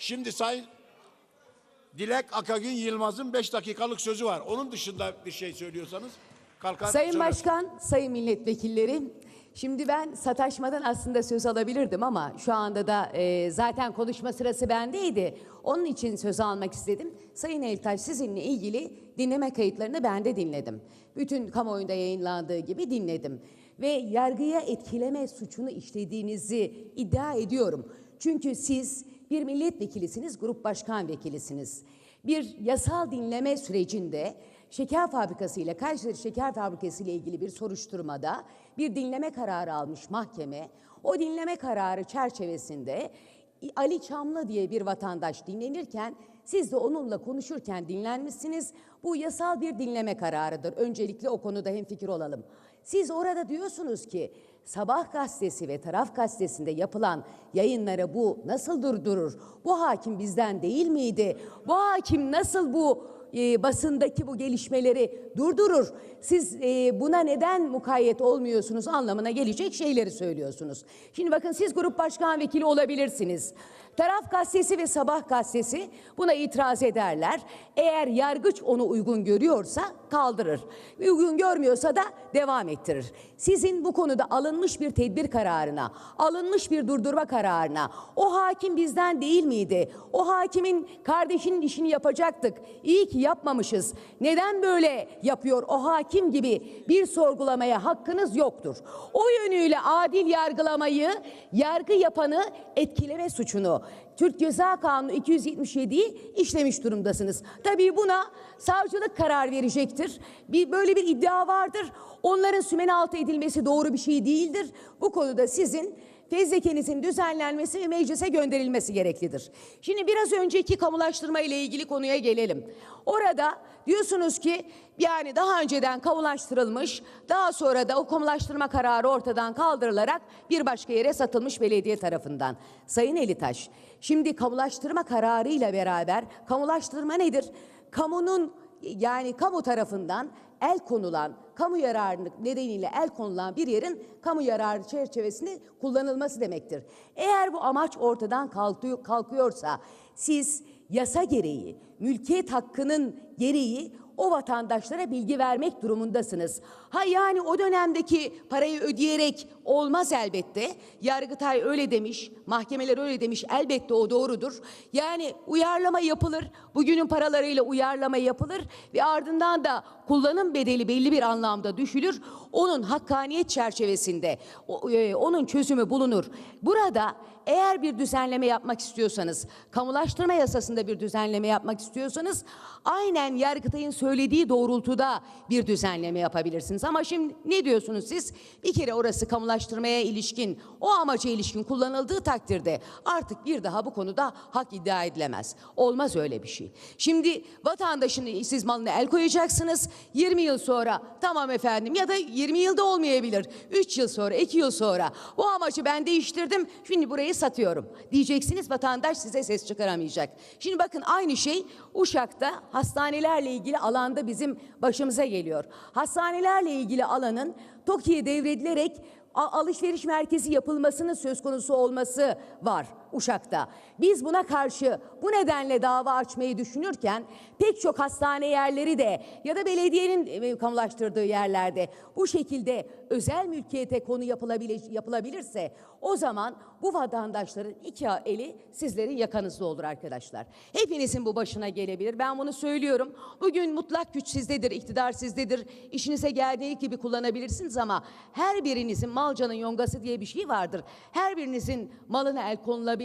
Şimdi Sayın Dilek Akagün Yılmaz'ın 5 dakikalık sözü var. Onun dışında bir şey söylüyorsanız kalkar. Sayın söyler. Başkan, Sayın Milletvekilleri, şimdi ben sataşmadan aslında söz alabilirdim ama şu anda da e, zaten konuşma sırası bendeydi. Onun için söz almak istedim. Sayın Eltaş sizinle ilgili dinleme kayıtlarını ben de dinledim. Bütün kamuoyunda yayınlandığı gibi dinledim. Ve yargıya etkileme suçunu işlediğinizi iddia ediyorum. Çünkü siz bir milletvekilisiniz, grup başkan vekilisiniz. Bir yasal dinleme sürecinde şeker fabrikası ile Kayseri Şeker Fabrikası ile ilgili bir soruşturmada bir dinleme kararı almış mahkeme. O dinleme kararı çerçevesinde Ali Çamlı diye bir vatandaş dinlenirken siz de onunla konuşurken dinlenmişsiniz. Bu yasal bir dinleme kararıdır. Öncelikle o konuda hemfikir olalım. Siz orada diyorsunuz ki Sabah gazetesi ve Taraf gazetesinde yapılan yayınları bu nasıl durdurur? Bu hakim bizden değil miydi? Bu hakim nasıl bu e, basındaki bu gelişmeleri durdurur? Siz e, buna neden mukayyet olmuyorsunuz anlamına gelecek şeyleri söylüyorsunuz. Şimdi bakın siz grup başkan vekili olabilirsiniz. Taraf gazetesi ve Sabah gazetesi buna itiraz ederler. Eğer yargıç onu uygun görüyorsa kaldırır. Uygun görmüyorsa da devam ettirir. Sizin bu konuda alınmış bir tedbir kararına, alınmış bir durdurma kararına, o hakim bizden değil miydi? O hakimin kardeşinin işini yapacaktık. İyi ki yapmamışız. Neden böyle yapıyor o hakim gibi bir sorgulamaya hakkınız yoktur. O yönüyle adil yargılamayı, yargı yapanı etkileme suçunu Türk Ceza Kanunu 277'yi işlemiş durumdasınız. Tabii buna savcılık karar verecektir. Bir böyle bir iddia vardır. Onların sümen altı edilmesi doğru bir şey değildir. Bu konuda sizin fezlekenizin düzenlenmesi ve meclise gönderilmesi gereklidir. Şimdi biraz önceki kamulaştırma ile ilgili konuya gelelim. Orada diyorsunuz ki yani daha önceden kamulaştırılmış, daha sonra da o kamulaştırma kararı ortadan kaldırılarak bir başka yere satılmış belediye tarafından. Sayın Elitaş, şimdi kamulaştırma kararıyla beraber kamulaştırma nedir? Kamunun yani kamu tarafından el konulan, kamu yararını nedeniyle el konulan bir yerin kamu yararı çerçevesinde kullanılması demektir. Eğer bu amaç ortadan kalkıyor, kalkıyorsa siz yasa gereği, mülkiyet hakkının gereği o vatandaşlara bilgi vermek durumundasınız. Ha yani o dönemdeki parayı ödeyerek olmaz elbette. Yargıtay öyle demiş, mahkemeler öyle demiş. Elbette o doğrudur. Yani uyarlama yapılır. Bugünün paralarıyla uyarlama yapılır ve ardından da kullanım bedeli belli bir anlamda düşülür. Onun hakkaniyet çerçevesinde e, onun çözümü bulunur. Burada eğer bir düzenleme yapmak istiyorsanız, kamulaştırma yasasında bir düzenleme yapmak istiyorsanız aynen Yargıtay'ın söylediği doğrultuda bir düzenleme yapabilirsiniz. Ama şimdi ne diyorsunuz siz? Bir kere orası kamulaştırmaya ilişkin, o amaca ilişkin kullanıldığı takdirde artık bir daha bu konuda hak iddia edilemez. Olmaz öyle bir şey. Şimdi vatandaşın siz malına el koyacaksınız. 20 yıl sonra tamam efendim ya da 20 yılda olmayabilir. 3 yıl sonra, 2 yıl sonra bu amacı ben değiştirdim. Şimdi burayı satıyorum. Diyeceksiniz vatandaş size ses çıkaramayacak. Şimdi bakın aynı şey Uşak'ta hastanelerle ilgili alanda bizim başımıza geliyor. Hastanelerle ilgili alanın TOKİ'ye devredilerek alışveriş merkezi yapılmasının söz konusu olması var Uşak'ta. Biz buna karşı bu nedenle dava açmayı düşünürken pek çok hastane yerleri de ya da belediyenin e, kamulaştırdığı yerlerde bu şekilde özel mülkiyete konu yapılabilir, yapılabilirse o zaman bu vatandaşların iki eli sizlerin yakanızda olur arkadaşlar. Hepinizin bu başına gelebilir. Ben bunu söylüyorum. Bugün mutlak güç sizdedir, iktidar sizdedir. İşinize geldiği gibi kullanabilirsiniz ama her birinizin malcanın yongası diye bir şey vardır. Her birinizin malına el konulabilir.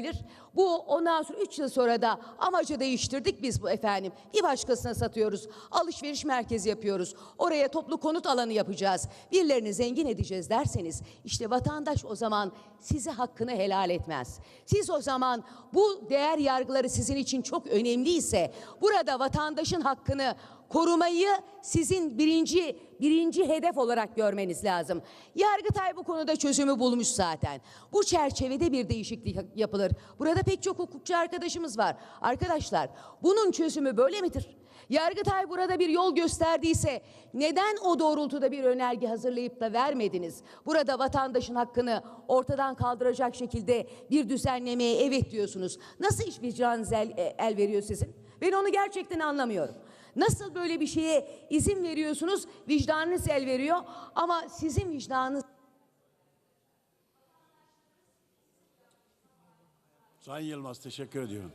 Bu ondan sonra 3 yıl sonra da amacı değiştirdik biz bu efendim. Bir başkasına satıyoruz. Alışveriş merkezi yapıyoruz. Oraya toplu konut alanı yapacağız. Birilerini zengin edeceğiz derseniz işte vatandaş o zaman size hakkını helal etmez. Siz o zaman bu değer yargıları sizin için çok önemliyse burada vatandaşın hakkını korumayı sizin birinci birinci hedef olarak görmeniz lazım. Yargıtay bu konuda çözümü bulmuş zaten. Bu çerçevede bir değişiklik yapılır. Burada pek çok hukukçu arkadaşımız var. Arkadaşlar bunun çözümü böyle midir? Yargıtay burada bir yol gösterdiyse neden o doğrultuda bir önerge hazırlayıp da vermediniz? Burada vatandaşın hakkını ortadan kaldıracak şekilde bir düzenlemeye evet diyorsunuz. Nasıl iş vicdanınız el, e, el veriyor sizin? Ben onu gerçekten anlamıyorum. Nasıl böyle bir şeye izin veriyorsunuz, vicdanınız el veriyor ama sizin vicdanınız Sayın Yılmaz teşekkür ediyorum.